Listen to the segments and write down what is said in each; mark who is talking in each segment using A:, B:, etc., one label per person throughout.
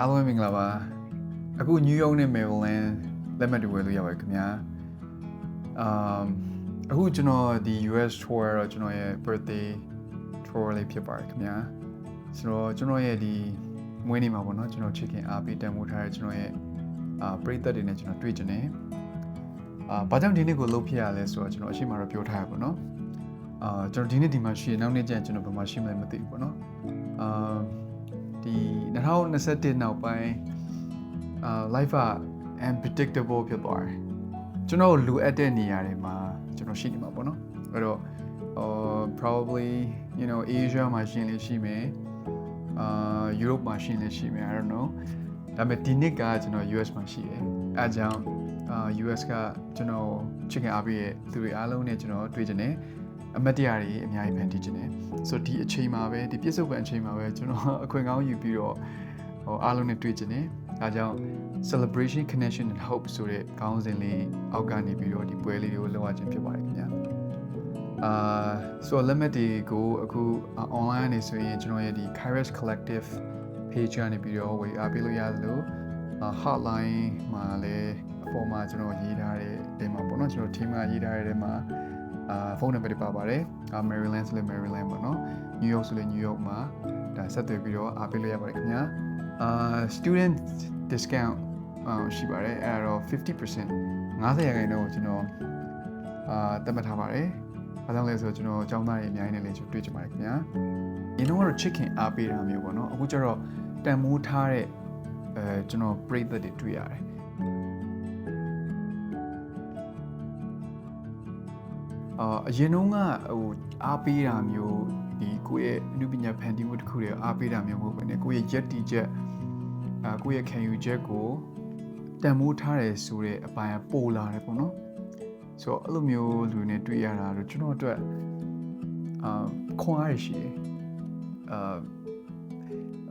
A: အားလုံးပဲမင်္ဂလာပါအခု New York နဲ့ Maryland လက်မှတ်တွေဝယ်လို့ရပါတယ်ခင်ဗျာအမ်အခုကျွန်တော်ဒီ US tour တော့ကျွန်တော်ရဲ့ birthday tour လေးဖြစ်ပါတယ်ခင်ဗျာဆိုတော့ကျွန်တော်ရဲ့ဒီမွေးနေ့မှာပေါ့နော်ကျွန်တော် chicken အားပေးတန်ဖိုးထားတဲ့ကျွန်တော်ရဲ့အာပရိသတ်တွေနဲ့ကျွန်တော်တွေ့ကြတယ်အာဘာကြောင့်ဒီနေ့ကိုလုပ်ဖြစ်ရလဲဆိုတော့ကျွန်တော်အရှိမတော့ပြောထားရပါတော့အာကျွန်တော်ဒီနေ့ဒီမှာရှိရနောက်နေ့ကျရင်ကျွန်တော်ဘယ်မှာရှိမလဲမသိဘူးပေါ့နော်အာဒီ 2021နောက်ပိုင်းအာ life က unpredictable ဖြစ်သွားတယ်ကျွန်တော်လိုအပ်တဲ့နေရာတွေမှာကျွန်တော်ရှိနေမှာပေါ့နော်အဲ့တော့ uh probably you know Asia မှာရှိရင်လည်းရှိမယ်အာ Europe မှာရှိရင်လည်းရှိမယ် I don't know ဒါပေမဲ့ဒီနှစ်ကကျွန်တော် US မှာရှိတယ်အဲအကြောင်းအာ US ကကျွန်တော် chicken အားပေးရဲ့သူတွေအားလုံးနဲ့ကျွန်တော်တွေ့ကြတယ် အမတ်တရားတွေအများကြီးဖန်တီးခြင်းတယ်ဆိုတော့ဒီအချိန်မှာပဲဒီပြစ္ဆုတ်ပံအချိန်မှာပဲကျွန်တော်အခွင့်ကောင်းယူပြီးတော့ဟိုအားလုံးနဲ့တွေ့ခြင်းတယ်ဒါကြောင့် celebration connection and hope ဆိုတဲ့ခေါင်းစဉ်လေးအောက်ကနေပြီးတော့ဒီပွဲလေးတွေကိုလုပ်ရခြင်းဖြစ်ပါတယ်ခင်ဗျာအာဆိုတော့လက်မှတ်တွေကိုအခု online နေဆိုရင်ကျွန်တော်ရဲ့ဒီ Kairos Collective page ကနေပြီးတော့ဝေအားပေးလို့ရတယ်လို့ hotline မှာလည်းအပေါ်မှာကျွန်တော်ရေးထားတဲ့ဒီမှာပေါ့နော်ကျွန်တော် team ကရေးထားတဲ့ထဲမှာ အာဖုန်းနံပါတ်တွေပါပါတယ်အာ Maryland ဆိုလည်း Maryland ပေါ့နော် New York ဆိုလည်း New York မှာဒါဆက်သွယ်ပြီးတော့အားပေးလို့ရပါတယ်ခင်ဗျာအာ student discount အာရှိပါတယ်အဲ့ဒါတော့50% 50ရာခိုင်နှုန်းကိုကျွန်တော်အာတက်မှတ်ထားပါတယ်။ဘာကြောင့်လဲဆိုတော့ကျွန်တော်အကြောင်းသားတွေအများကြီးနဲ့လည်းတွေ့ကြပါတယ်ခင်ဗျာ။ဒီတော့ကတော့ chicken အားပေးတာမျိုးပေါ့နော်။အခုကျတော့တန်မိုးထားတဲ့အဲကျွန်တော်ပြိသက်တွေတွေ့ရတယ်။ အာအရင်တုန်းကဟိုအားပေးတာမျိုးဒီကိုယ့်ရဲ့အနုပညာဖန်တီးမှုတစ်ခုတွေအားပေးတာမျိုးမဟုတ်ဘဲねကိုယ့်ရဲ့ရက်တီချက်အာကိုယ့်ရဲ့ခံယူချက်ကိုတန်မိုးထားတယ်ဆိုတဲ့အပိုင်းကပိုလာတယ်ပေါ့နော်ဆိုတော့အဲ့လိုမျိုးလူတွေနဲ့တွေ့ရတာတော့ကျွန်တော်အတွက်အာခွန်အားရရှိတယ်အာ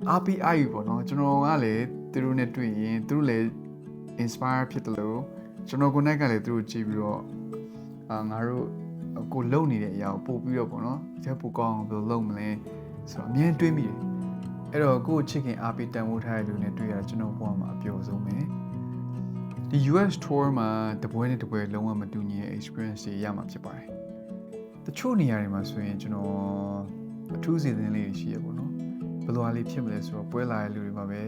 A: အားပေးအားယူပေါ့နော်ကျွန်တော်ကလည်းသူတို့နဲ့တွေ့ရင်သူတို့လည်း inspire ဖြစ်တယ်လို့ကျွန်တော်ကိုယ်နဲ့ကလည်းသူတို့ကြည့်ပြီးတော့အာငါတို့ ကိုလုံနေတဲ့အရာကိုပို့ပြီးတော့ပေါ့နော်ချက်ပိုကောင်းအောင်ဘယ်လိုလုပ်မလဲဆိုတော့အမြင်တွေးမိတယ်အဲ့တော့ကိုယ့်ချစ်ခင်အားပေးတန်ဖိုးထားတဲ့လူနဲ့တွေ့ရတာကျွန်တော်ဘဝမှာအပျော်ဆုံးပဲဒီ US tour မှာတပွဲနဲ့တပွဲလုံးဝမတူညီတဲ့ experience တွေရမှာဖြစ်ပါတယ်။တချို့နေရာတွေမှာဆိုရင်ကျွန်တော်အထူးစီစဉ်လေးတွေရှိရပေါ့နော်။ဘယ်လိုအားလေးဖြစ်မလဲဆိုတော့ပွဲလာတဲ့လူတွေမှာပဲ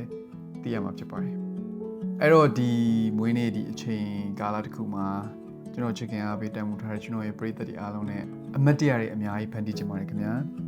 A: သိရမှာဖြစ်ပါတယ်။အဲ့တော့ဒီမွေးနေ့ဒီအချိန်ကာလတစ်ခုမှာ ကျွန်တော် chicken အားပေးတန်မှုထားတဲ့ကျွန်တော်ရဲ့ပရိသတ်တွေအားလုံးနဲ့အမတ်တရတွေအများကြီးဖန်တီးချင်ပါတယ်ခင်ဗျာ။